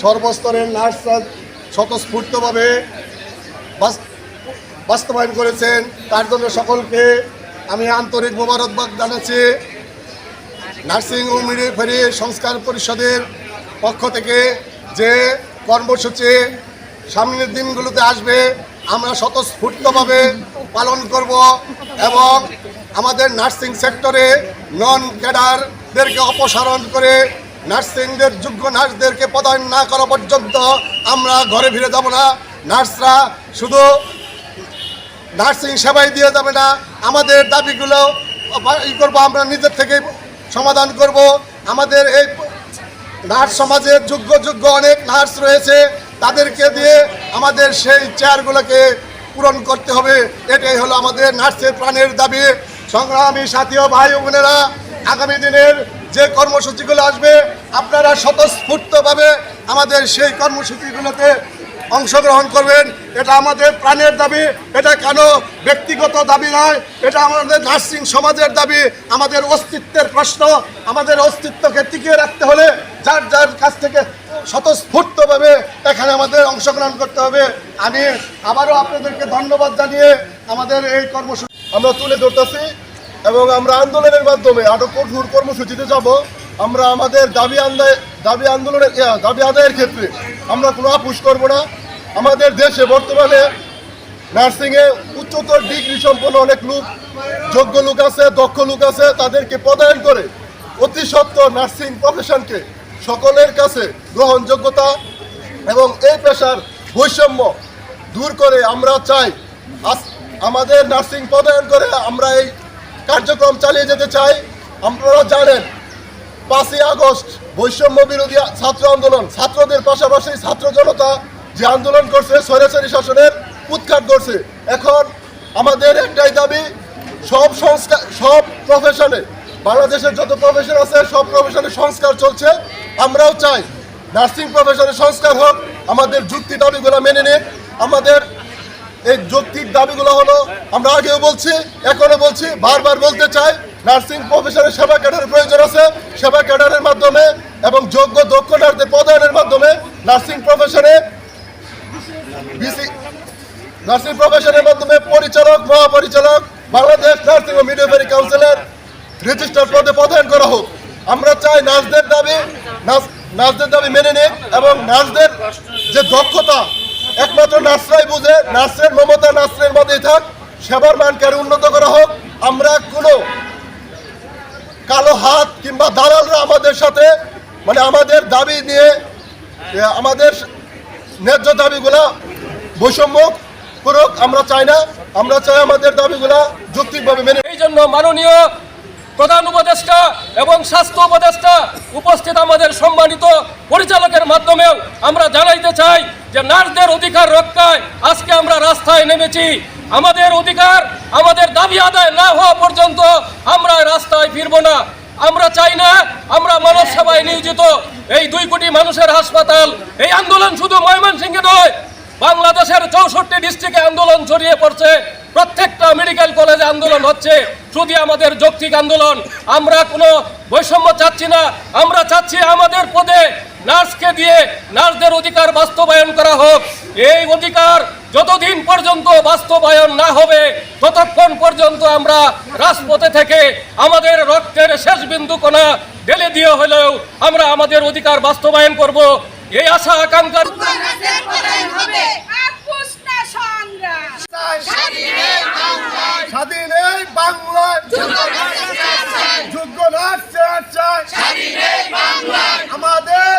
সর্বস্তরের নার্সরা স্বতঃস্ফূর্তভাবে বাস- বাস্তবায়ন করেছেন। তার জন্য সকলকে আমি আন্তরিক মোবারকবাদ জানাচ্ছি। নার্সিং ও মিডওয়াইফারি সংস্কার পরিষদের পক্ষ থেকে যে কর্মসূচি সামনের দিনগুলোতে আসবে আমরা স্বতঃস্ফূর্তভাবে পালন করব এবং আমাদের নার্সিং সেক্টরে নন ক্যাডারদেরকে অপসারণ করে নার্সিংদের যোগ্য নার্সদেরকে প্রদান না করা পর্যন্ত আমরা ঘরে ফিরে যাব না। নার্সরা শুধু নার্সিং সেবাই দিয়ে যাবে না, আমাদের দাবিগুলো ই করব, আমরা নিজের থেকে সমাধান করব। আমাদের এই নার্স সমাজের যোগ্য যোগ্য অনেক নার্স রয়েছে তাদেরকে দিয়ে আমাদের সেই চেয়ারগুলোকে পূরণ করতে হবে। এটাই হলো আমাদের নার্সের প্রাণের দাবি। সংগ্রামী সাথী ভাই বোনেরা, আগামী দিনের যে কর্মসূচিগুলো আসবে, আপনারা স্বতঃস্ফূর্তভাবে আমাদের সেই কর্মসূচিগুলোতে অংশগ্রহণ করবেন। এটা আমাদের প্রাণের দাবি, এটা কেন ব্যক্তিগত দাবি নয়, এটা আমাদের নার্সিং সমাজের দাবি, আমাদের অস্তিত্বের প্রশ্ন, আমাদের অস্তিত্বকে টিকিয়ে রাখতে হলে যার যার কাছ থেকে স্বতঃস্ফূর্তভাবে এখানে আমাদের অংশগ্রহণ করতে হবে। আমি আবারও আপনাদেরকে ধন্যবাদ জানিয়ে আমাদের এই কর্মসূচি আমরা তুলে ধরতেছি এবং আমরা আন্দোলনের মাধ্যমে আরও কঠোর কর্মসূচিতে যাব। আমরা আমাদের দাবি আদায় দাবি আন্দোলনের দাবি আদায়ের ক্ষেত্রে আমরা কোনো আপুষ করব না। আমাদের দেশে বর্তমানে নার্সিংয়ে উচ্চতর ডিগ্রি সম্পন্ন অনেক লোক, যোগ্য লোক আছে, দক্ষ লোক আছে, তাদেরকে পদায়ন করে অতি সত্ত্বর নার্সিং প্রফেশনকে সকলের কাছে গ্রহণযোগ্যতা এবং এই পেশার বৈষম্য দূর করে আমরা চাই। আমাদের নার্সিং পদায়ন করে আমরা এই কার্যক্রম চালিয়ে যেতে চাই। আপনারা জানেন পাঁচই আগস্ট বৈষম্য বিরোধী ছাত্র আন্দোলন। ছাত্রদের পাশাপাশি ছাত্র জনতা যে আন্দোলন করছে, স্বৈরাচারী শাসনের উৎখাত করছে। এখন আমাদের একটাই দাবি, সব সংস্কার, সব প্রফেশনে বাংলাদেশের যত প্রফেশন আছে, সব প্রফেশনে সংস্কার চলছে। আমরাও চাই নার্সিং প্রফেশনে সংস্কার হোক, আমাদের যুক্তি দাবিগুলো মেনে নিন আমাদের এই যৌক্তিক দাবিগুলো হলো, আমরা আগেও বলছি, এখনও বলছি, বারবার বলতে চাই নার্সিং প্রফেশনের সেবা ক্যাডারের প্রয়োজন আছে। সেবা ক্যাডারের মাধ্যমে এবং যোগ্য দক্ষ নার্সদের পদায়নের মাধ্যমে নার্সিং প্রফেশনে নার্সিং প্রফেশনের মাধ্যমে পরিচালক, মহাপরিচালক, বাংলাদেশ নার্সিং ও মিডওয়াইফারি কাউন্সিলের রেজিস্টার পদে পদায়ন করা হোক। আমরা চাই নার্সদের দাবি, নার্স- নার্সদের দাবি মেনে নিন এবং নার্সদের যে দক্ষতা, একমাত্র নার্সরাই বুঝে, নার্সের মমতা নার্সের মধ্যেই থাক, সেবার মানকে উন্নত করা হোক, আমরা কোনো কালো হাত কিংবা দালালরা আমাদের সাথে মানে আমাদের দাবি নিয়ে আমাদের ন্যায্য দাবিগুলা বৈষম্য করুক আমরা চাই না। আমরা চাই আমাদের দাবিগুলা যৌক্তিকভাবে মেনে এই জন্য মাননীয় প্রধান উপদেষ্টা এবং স্বাস্থ্য উপদেষ্টা উপস্থিত আমাদের সম্মানিত পরিচালকের মাধ্যমেও আমরা জানাইতে চাই যে নার্সদের অধিকার রক্ষায় আজকে আমরা রাস্তায় নেমেছি। আমাদের অধিকার, আমাদের দাবি আদায় না হওয়া পর্যন্ত আমরা রাস্তায় ফিরব না। আমরা চাই না আমরা মানব সেবায় নিয়োজিত। এই দুই কোটি মানুষের হাসপাতাল, এই আন্দোলন শুধু ময়মনসিংহে নয়, বাংলাদেশের চৌষট্টি ডিস্ট্রিক্টে আন্দোলন ছড়িয়ে পড়ছে। প্রত্যেকটা মেডিকেল কলেজে আন্দোলন হচ্ছে। শুধু আমাদের যৌক্তিক আন্দোলন, আমরা কোনো বৈষম্য চাচ্ছি না। আমরা চাচ্ছি আমাদের পদে নার্সকে দিয়ে নার্সদের অধিকার বাস্তবায়ন করা হোক। এই অধিকার যতদিন পর্যন্ত বাস্তবায়ন না হবে ততক্ষণ পর্যন্ত আমরা রাজপথে থেকে আমাদের রক্তের শেষ বিন্দু কোনা ঢেলে দিয়ে হলেও আমরা আমাদের অধিকার বাস্তবায়ন করব। এই আশা আকাঙ্ক্ষা আমাদের